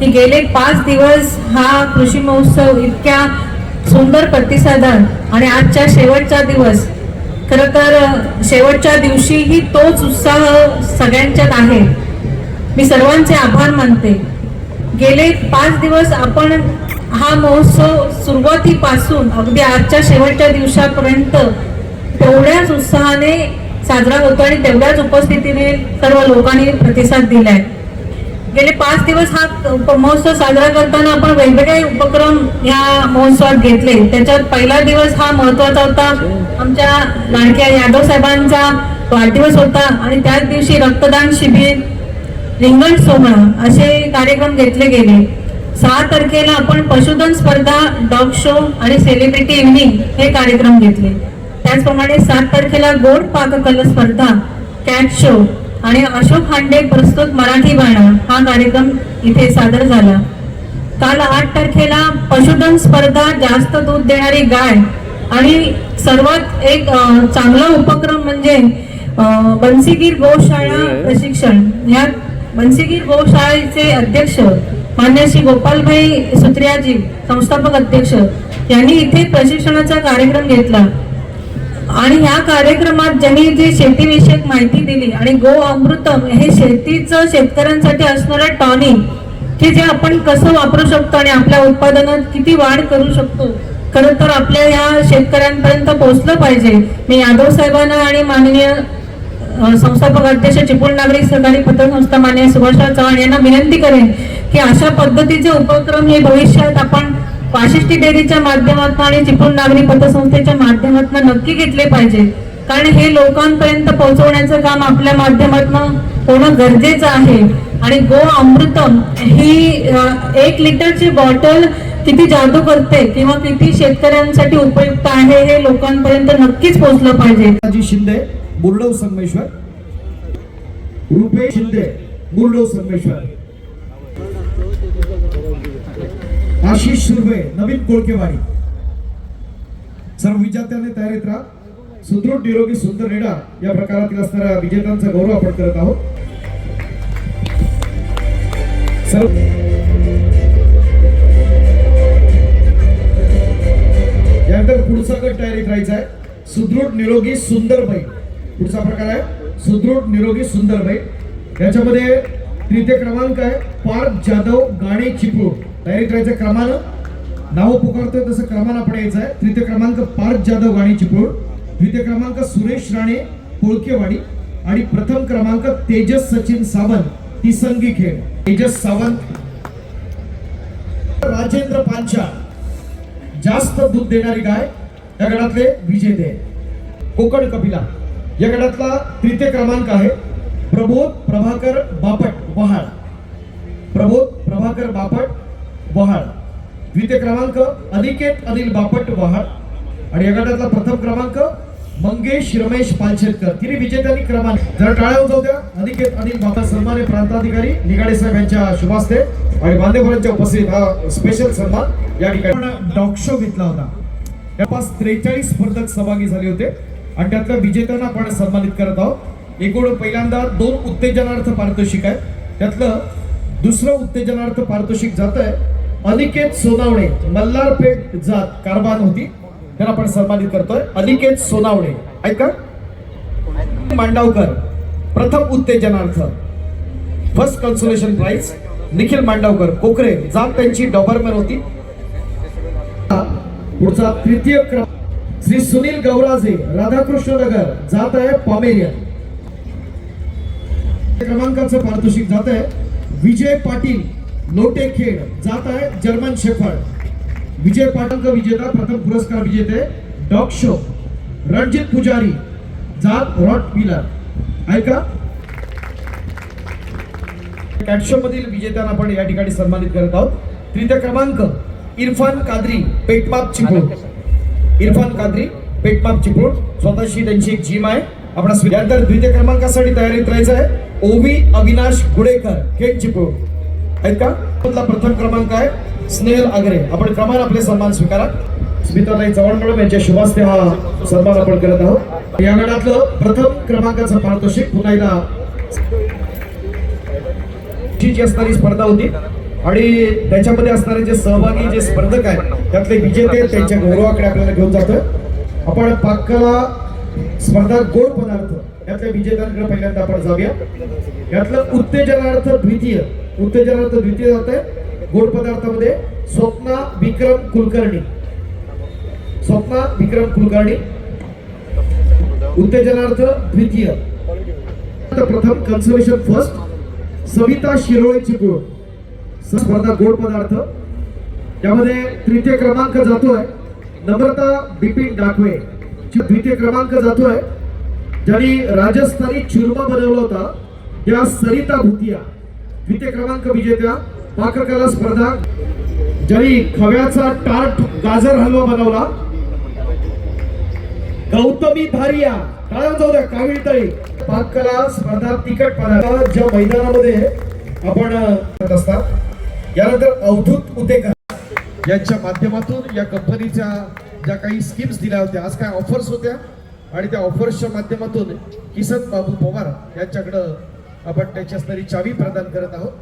की गेले पाच दिवस हा कृषी महोत्सव इतक्या सुंदर प्रतिसादात आणि आजच्या शेवटचा दिवस खरं तर शेवटच्या दिवशीही तोच उत्साह सगळ्यांच्यात आहे. मी सर्वांचे आभार मानते. गेले पाच दिवस आपण हा महोत्सव सुरुवातीपासून अगदी आजच्या शेवटच्या दिवसापर्यंत तेवढ्याच उत्साहाने साजरा होतो आणि तेवढ्याच उपस्थितीने सर्व लोकांनी प्रतिसाद दिलाय. गेले पाच दिवस हा उप- महोत्सव साजरा करताना आपण वेगवेगळे उपक्रम या महोत्सवात घेतले. त्याच्यात पहिला दिवस हा महत्त्वाचा होता. आमच्या लाडक्या यादव साहेबांचा वाढदिवस होता आणि त्याच दिवशी रक्तदान शिबिर रिंगण सोहळा असे कार्यक्रम घेतले गेले. सहा तारखेला आपण पशुधन स्पर्धा डॉग शो आणि सेलिब्रिटी इव्हनिंग हे कार्यक्रम घेतले. त्याचप्रमाणे सात तारखेला गोड पाककला स्पर्धा कॅट शो आणि अशोक हांडे प्रस्तुत मराठी गाणं. हा कार्यक्रम इथे सादर झाला. काल आठ तारखेला पशुधन स्पर्धा जास्त दूध देणारी गाय आणि सर्वात एक चांगला उपक्रम म्हणजे बन्सीगीर गोशाळा प्रशिक्षण. या बन्सीगीर गोशाळेचे अध्यक्ष मान्य श्री गोपालभाई सुत्रियाजी संस्थापक अध्यक्ष यांनी इथे प्रशिक्षणाचा कार्यक्रम घेतला. आणि ह्या कार्यक्रमात ज्यांनी जे शेतीविषयक माहिती दिली आणि गो अमृतम हे शेतीचं शेतकऱ्यांसाठी असणारं टॉनिक की जे आपण कसं वापरू शकतो आणि आपल्या उत्पादनात किती वाढ करू शकतो खरं तर आपल्या या शेतकऱ्यांपर्यंत पोहोचलं पाहिजे. मी यादव साहेबांना आणि माननीय संस्थापक अध्यक्ष चिपळूण नागरिक सहकारी पतसंस्था मान्य सुभाषराव चव्हाण यांना विनंती करेन की अशा पद्धतीचे उपक्रम हे भविष्यात आपण पाशिष्टी डेअरीच्या माध्यमातून आणि चिपळूण नागरी पतसंस्थेच्या माध्यमातून नक्की घेतले पाहिजे. कारण हे लोकांपर्यंत पोहोचवण्याचं काम आपल्या माध्यमातून होणं गरजेचं आहे. आणि गो अमृतम ही एक लिटरची बॉटल किती जादू करते किंवा किती शेतकऱ्यांसाठी उपयुक्त आहे हे लोकांपर्यंत नक्कीच पोहोचलं पाहिजे. शिंदे बुर्डव संगमेश्वर. रुपेश शिंदे बुर्डव संगमेश्वर. आशिष सुर्वे नवीन कोळकेवाडी. सर्व विद्यार्थ्यांनी तयारीत राहा. सुदृढ निरोगी सुंदर रेडा या प्रकारातील असणाऱ्या विजेत्यांचा गौरव आपण करत आहोत. सर्व यानंतर पुढचा गट तयारीत राहायचा आहे. सुदृढ निरोगी सुंदर बैल पुढचा प्रकार आहे. सुदृढ निरोगी सुंदर बैल याच्यामध्ये तृतीय क्रमांक आहे. पार्थ जाधव गाणे चिपळूण. तयारी करायचं क्रमानं. नाव पुकारतोय तसं क्रमानं आपण यायचं आहे. तृतीय क्रमांक पार्थ जाधव गाणे चिपळूण. द्वितीय क्रमांक सुरेश राणे पोळकेवाडी. आणि प्रथम क्रमांक तेजस सचिन सावंत तिसंगी खेळ. तेजस सावंत. राजेंद्र पांचा जास्त दूध देणारी गाय या गटातले विजेते कोकण कपिला या गटातला तृतीय क्रमांक आहे. प्रबोध प्रभाकर बापट वहाळ प्रबोध प्रभाकर बापट वहाळ. द्वितीय क्रमांक अनिकेत अनिल बापट वहाळ. आणि या गटातला प्रथम क्रमांक मंगेश रमेश पालशेतकर तिने विजेत्यांनी क्रमांक. जरा टाळ्या होत होत्या अनिकेत अनिल बापा सन्मान्य प्रांताधिकारी निगाडे साहेब यांच्या शुभास्ते. आणि मान्यवरांच्या उपस्थित हा स्पेशल सन्मान या ठिकाणी. डॉग शो घेतला होता. जवळपास त्रेचाळीस स्पर्धक सहभागी झाले होते. आणि त्यातल्या विजेत्यांना आपण सन्मानित करत आहोत. एकूण पहिल्यांदा दोन उत्तेजनार्थ पारितोषिक आहे. त्यातलं दुसरं उत्तेजनार्थ पारितोषिक जात आहे अनिकेत सोनावणे मल्हारपेठ जात कारभान होती. त्यांना आपण सन्मानित करतोय. अनिकेत सोनावणे. ऐका. मांडावकर प्रथम उत्तेजनार्थ. First consolation prize Nikhil Mandavkar Kokare जात त्यांची डॉबरमॅन होती. पुढचा तृतीय क्रम श्री सुनील गौराजे राधाकृष्ण नगर जात आहे पॉमेरियन. क्रमांकाचं पारितोषिक जात आहे. विजय पाटील लोटेखेड जात आहे जर्मन शेफर्ड. विजय पाटणकर विजेता प्रथम पुरस्कार विजेते डॉग शो. रणजित पुजारी जात रॉट व्हीलर ऐका. कॅटशो मधील विजेत्यांना आपण या ठिकाणी सन्मानित करत आहोत. तृतीय क्रमांक इरफान कादरी पेटमाप चिपळूण. इरफान कादरी पेटमाप चिपळूण. स्वतःशी त्यांची एक जिम आहे. आपण यानंतर द्वितीय क्रमांकासाठी तयारीत राहायचं आहे. ओवी अविनाश गुडेकर खेड चिपळूण. आहेत का? प्रथम क्रमांक आहे स्नेहल आगरे. आपण क्रमाने आपले सन्मान स्वीकारा. स्मिताताई चव्हाण मॅडम यांच्या शुभास्ते हा सन्मान आपण करत आहोत. या गणातलं प्रथम क्रमांकाचं पारितोषिक पुन्हा एकदा जी असणारी स्पर्धा होती. आणि त्याच्यामध्ये असणारे जे सहभागी जे स्पर्धक आहेत त्यातले विजेते त्यांच्या गौरवाकडे आपल्याला घेऊन जातं आपण पाककला स्पर्धा गोड पदार्थ यातल्या विजेत्यांकडे पहिल्यांदा आपण जाऊया. यातलं उत्तेजनार्थ द्वितीय उत्तेजनार्थ द्वितीय जात आहे. गोड पदार्थामध्ये स्वप्ना विक्रम कुलकर्णी. स्वप्ना विक्रम कुलकर्णी. उत्तेजनार्थ द्वितीय. प्रथम कन्सर्वेशन फर्स्ट सविता शिरोळे चिपळूण स्पर्धा गोड पदार्थ. त्यामध्ये तृतीय क्रमांक जातोय. नम्रता बिपिन डाकवे. द्वितीय क्रमांक जातोय. ज्यांनी राजस्थानी चुरमा बनवला होता या सरिता भुतिया. द्वितीय क्रमांक विजेत्या पाककला स्पर्धा. ज्यांनी खव्याचा टार्ट गाजर हलवा बनवला. गौतमी धारिया जाऊ द्या कावीळ तळी पाककला स्पर्धा तिकट पदार्थ ज्या मैदानामध्ये आपण करत असतात. यानंतर अवधूत उतेकर यांच्या माध्यमातून या कंपनीच्या ज्या काही स्कीम्स दिल्या होत्या आज काय ऑफर्स होत्या? आणि त्या ऑफर्सच्या माध्यमातून किसन बाबू पवार यांच्याकडं आपण त्याची असणारी चावी प्रदान करत आहोत.